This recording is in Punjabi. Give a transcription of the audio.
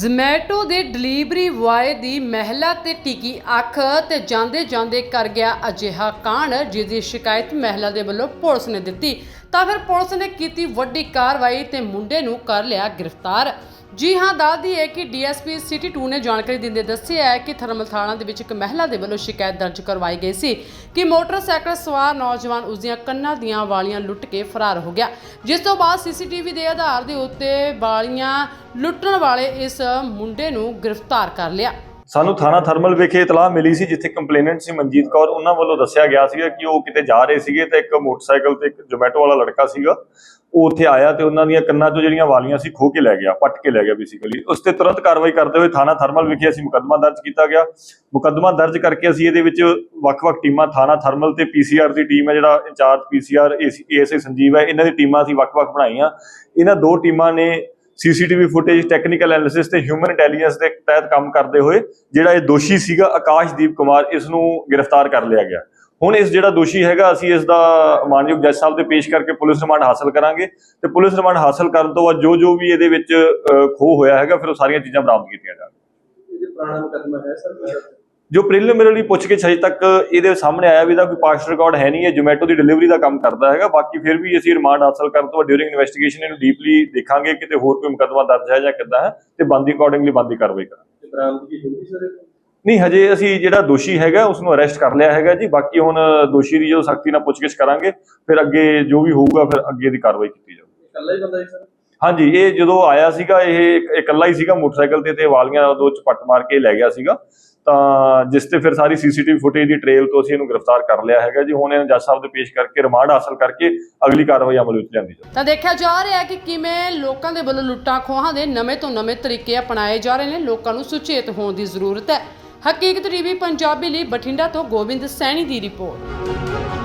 ਜ਼ਮੈਟੋ ਦੇ ਡਿਲੀਵਰੀ ਬੁਆਏ ਦੀ ਮਹਿਲਾ ਤੇ ਟਿਕੀ ਅੱਖ ਤੇ ਜਾਂਦੇ ਜਾਂਦੇ ਕਰ ਗਿਆ ਅਜਿਹਾ ਕਾਂਡ ਜਿਸ ਦੀ ਸ਼ਿਕਾਇਤ ਮਹਿਲਾ ਦੇ ਵੱਲੋਂ ਪੁਲਿਸ ਨੇ ਦਿੱਤੀ। ਤਾਂ ਫਿਰ ਪੁਲਿਸ ਨੇ ਕੀਤੀ ਵੱਡੀ ਕਾਰਵਾਈ ਤੇ ਮੁੰਡੇ ਨੂੰ ਕਰ ਲਿਆ ਗ੍ਰਿਫਤਾਰ। ਜੀ ਹਾਂ ਦੱਸਦੀ ਹੈ ਕਿ ਡੀਐਸਪੀ ਸਿਟੀ 2 ਨੇ ਜਾਣਕਾਰੀ ਦਿੰਦੇ ਦੱਸਿਆ ਹੈ ਕਿ ਥਰਮਲ ਥਾਣਾ ਦੇ ਵਿੱਚ ਇੱਕ ਮਹਿਲਾ ਦੇ ਵੱਲੋਂ ਸ਼ਿਕਾਇਤ ਦਰਜ ਕਰਵਾਈ ਗਈ ਸੀ ਕਿ ਮੋਟਰਸਾਈਕਲ ਸਵਾਰ ਨੌਜਵਾਨ ਉਸ ਦੀਆਂ ਕੰਨਾਂ ਦੀਆਂ ਵਾਲੀਆਂ ਲੁੱਟ ਕੇ ਫਰਾਰ ਹੋ ਗਿਆ। ਜਿਸ ਤੋਂ ਬਾਅਦ ਸੀਸੀਟੀਵੀ ਦੇ ਆਧਾਰ ਦੇ ਉੱਤੇ ਵਾਲੀਆਂ ਲੁੱਟਣ ਵਾਲੇ ਇਸ ਮੁੰਡੇ ਨੂੰ ਗ੍ਰਿਫਤਾਰ ਕਰ ਲਿਆ। ਸਾਨੂੰ ਥਾਣਾ ਥਰਮਲ ਵਿਖੇ ਇਤਲਾਹ ਮਿਲੀ ਸੀ, ਜਿੱਥੇ ਕੰਪਲੇਨੈਂਟ ਸੀ ਮਨਜੀਤ ਕੌਰ। ਉਹਨਾਂ ਵੱਲੋਂ ਦੱਸਿਆ ਗਿਆ ਸੀਗਾ ਕਿ ਉਹ ਕਿਤੇ ਜਾ ਰਹੇ ਸੀਗੇ ਤੇ ਇੱਕ ਮੋਟਰਸਾਈਕਲ ਤੇ ਇੱਕ ਜੋਮੈਟੋ ਵਾਲਾ ਲੜਕਾ ਸੀਗਾ। ਉਹ ਉੱਥੇ ਆਇਆ ਤੇ ਉਹਨਾਂ ਦੀਆਂ ਕੰਨਾਂ 'ਚੋਂ ਜਿਹੜੀਆਂ ਵਾਲੀਆਂ ਸੀ ਖੋ ਕੇ ਲੈ ਗਿਆ, ਪੱਟ ਕੇ ਲੈ ਗਿਆ ਬੇਸਿਕਲੀ ਉਸ ਤੇ ਤੁਰੰਤ ਕਾਰਵਾਈ ਕਰਦੇ ਹੋਏ ਥਾਣਾ ਥਰਮਲ ਵਿਖੇ ਅਸੀਂ ਮੁਕੱਦਮਾ ਦਰਜ ਕੀਤਾ ਗਿਆ। ਮੁਕੱਦਮਾ ਦਰਜ ਕਰਕੇ ਅਸੀਂ ਇਹਦੇ ਵਿੱਚ ਵੱਖ-ਵੱਖ ਟੀਮਾਂ, ਥਾਣਾ ਥਰਮਲ ਤੇ ਪੀਸੀਆਰ ਦੀ ਟੀਮ ਹੈ ਜਿਹੜਾ ਇੰਚਾਰਜ ਪੀਸੀਆਰ ਏਐਸਏ ਸੰਜੀਵ ਹੈ। ਇਹਨਾਂ ਦੀ ਟੀਮਾਂ ਅਸੀਂ ਵੱਖ-ਵੱਖ ਬਣਾਈਆਂ। ਇਹਨਾਂ ਦੋ ਟੀਮਾਂ ਨੇ ਸੀਸੀਟੀਵੀ ਫੁਟੇਜ ਟੈਕਨੀਕਲ ਐਨਾਲਿਸਿਸ ਤੇ ਹਿਊਮਨ ਇੰਟੈਲੀਜੈਂਸ ਦੇ ਤਹਿਤ ਕੰਮ ਕਰਦੇ ਹੋਏ ਜਿਹੜਾ ਇਹ ਦੋਸ਼ੀ ਸੀਗਾ ਆਕਾਸ਼ਦੀਪ ਕੁਮਾਰ ਇਸ ਨੂੰ ਗ੍ਰਿਫਤਾਰ ਕਰ ਲਿਆ ਗਿਆ। ਹੁਣ ਇਸ ਜਿਹੜਾ ਦੋਸ਼ੀ ਹੈਗਾ ਅਸੀਂ ਇਸ ਦਾ ਮਾਨਯੋਗ ਜੱਜ ਸਾਹਿਬ ਦੇ ਪੇਸ਼ ਕਰਕੇ ਪੁਲਿਸ ਰਿਮਾਂਡ ਹਾਸਲ ਕਰਾਂਗੇ ਤੇ ਪੁਲਿਸ ਰਿਮਾਂਡ ਹਾਸਲ ਕਰਨ ਤੋਂ ਬਾਅਦ ਜੋ ਜੋ ਵੀ ਇਹਦੇ ਵਿੱਚ ਅਹ, ਖੋਹ ਹੋਇਆ ਹੈਗਾ ਫਿਰ ਉਹ ਸਾਰੀਆਂ ਚੀਜ਼ਾਂ ਬਰਾਮਦ ਕੀਤੀਆਂ ਜਾਣਗੀਆਂ। ਇਹਦੇ ਪੁਰਾਣਾ ਮੁਕੱਦਮਾ ਹੈ ਸਰ ਜੋ ਪ੍ਰੀਲਿਮਿਨਰੀ ਪੁੱਛਗਿੱਛ ਅਜੇ ਤੱਕ ਇਹਦੇ ਸਾਹਮਣੇ ਆਇਆ ਵੀ ਇਹਦਾ ਕੋਈ ਪਾਸਟ ਰਿਕਾਰਡ ਹੈ ਨਹੀਂ ਹੈ ਜੋਮੈਟੋ ਦੀ ਡਿਲੀਵਰੀ ਦਾ ਕੰਮ ਕਰਦਾ ਹੈਗਾ। ਬਾਕੀ ਫਿਰ ਵੀ ਅਸੀਂ ਰਿਮਾਂਡ ਹਾਸਲ ਕਰਨ ਤੋਂ ਡਿਊਰਿੰਗ ਇਨਵੈਸਟੀਗੇਸ਼ਨ ਇਹਨੂੰ ਡੀਪਲੀ ਦੇਖਾਂਗੇ ਕਿਤੇ ਹੋਰ ਕੋਈ ਮੁਕੱਦਮਾ ਦਰਜ ਹੈ ਜਾਂ ਕਿੱਦਾਂ ਹੈ ਤੇ ਬੰਦੀ ਅਕੋਰਡਿੰਗਲੀ ਬੰਦੀ ਕਾਰਵਾਈ ਕਰਾਂਗੇ? ਨਹੀਂ ਹਜੇ ਅਸੀਂ ਜਿਹੜਾ ਦੋਸ਼ੀ ਹੈਗਾ ਉਸ ਨੂੰ ਅਰੈਸਟ ਕਰ ਲਿਆ ਹੈਗਾ ਜੀ। ਬਾਕੀ ਹੁਣ ਦੋਸ਼ੀ ਦੀ ਜੋ ਸਖਤੀ ਨਾਲ ਪੁੱਛਗਿੱਛ ਕਰਾਂਗੇ ਫਿਰ ਅੱਗੇ ਜੋ ਵੀ ਹੋਊਗਾ ਫਿਰ ਅੱਗੇ ਦੀ ਕਾਰਵਾਈ ਕੀਤੀ ਜਾਊਗੀ। ਇਕੱਲਾ ਹੀ ਬੰਦਾ ਸੀ ਸਰ? ਹਾਂਜੀ ਇਹ ਜਦੋਂ ਆਇਆ ਸੀਗਾ ਇਹ ਇੱਕ- ਇਕੱਲਾ ਹੀ ਸੀਗਾ ਮੋਟਰਸਾਈਕਲ ਤੇ ਤੇ ਵਾਲੀਆਂ ਦੋ ਚਪੱਟ ਮਾਰ ਕੇ ਲੈ ਗਿਆ ਸੀਗਾ। ਤਾਂ ਜਿਸ ਤੇ ਫਿਰ ਸਾਰੀ ਸੀਸੀਟੀਵੀ ਫੁਟੇਜ ਦੀ ਟ੍ਰੇਲ ਤੋਂ ਅਸੀਂ ਇਹਨੂੰ ਗ੍ਰਿਫਤਾਰ ਕਰ ਲਿਆ ਹੈਗਾ ਜੀ। ਹੁਣ ਇਹਨੂੰ ਜੱਜ ਸਾਹਿਬ ਦੇ ਪੇਸ਼ ਕਰਕੇ ਰਿਮਾਂਡ ਹਾਸਲ ਕਰਕੇ ਅਗਲੀ ਕਾਰਵਾਈ ਅਮਲ ਵਿੱਚ ਲਿਆਂਦੀ ਜਾਊ। ਤਾਂ ਦੇਖਿਆ ਜਾ ਰਿਹਾ ਹੈ ਕਿ ਕਿਵੇਂ ਲੋਕਾਂ ਦੇ ਵੱਲੋਂ ਲੁੱਟਾਂ ਖੋਹਾਂ ਦੇ ਨਵੇਂ ਤੋਂ ਨਵੇਂ ਤਰੀਕੇ ਅਪਣਾਏ ਜਾ ਰਹੇ ਨੇ। ਲੋਕਾਂ ਨੂੰ ਸੁਚੇਤ ਹੋਣ ਦੀ ਜ਼ਰੂਰਤ ਹੈ। ਹਕੀਕਤ ਟੀਵੀ ਪੰਜਾਬੀ ਲਈ ਬਠਿੰਡਾ ਤੋਂ ਗੋਬਿੰਦ ਸੈਣੀ ਦੀ ਰਿਪੋਰਟ।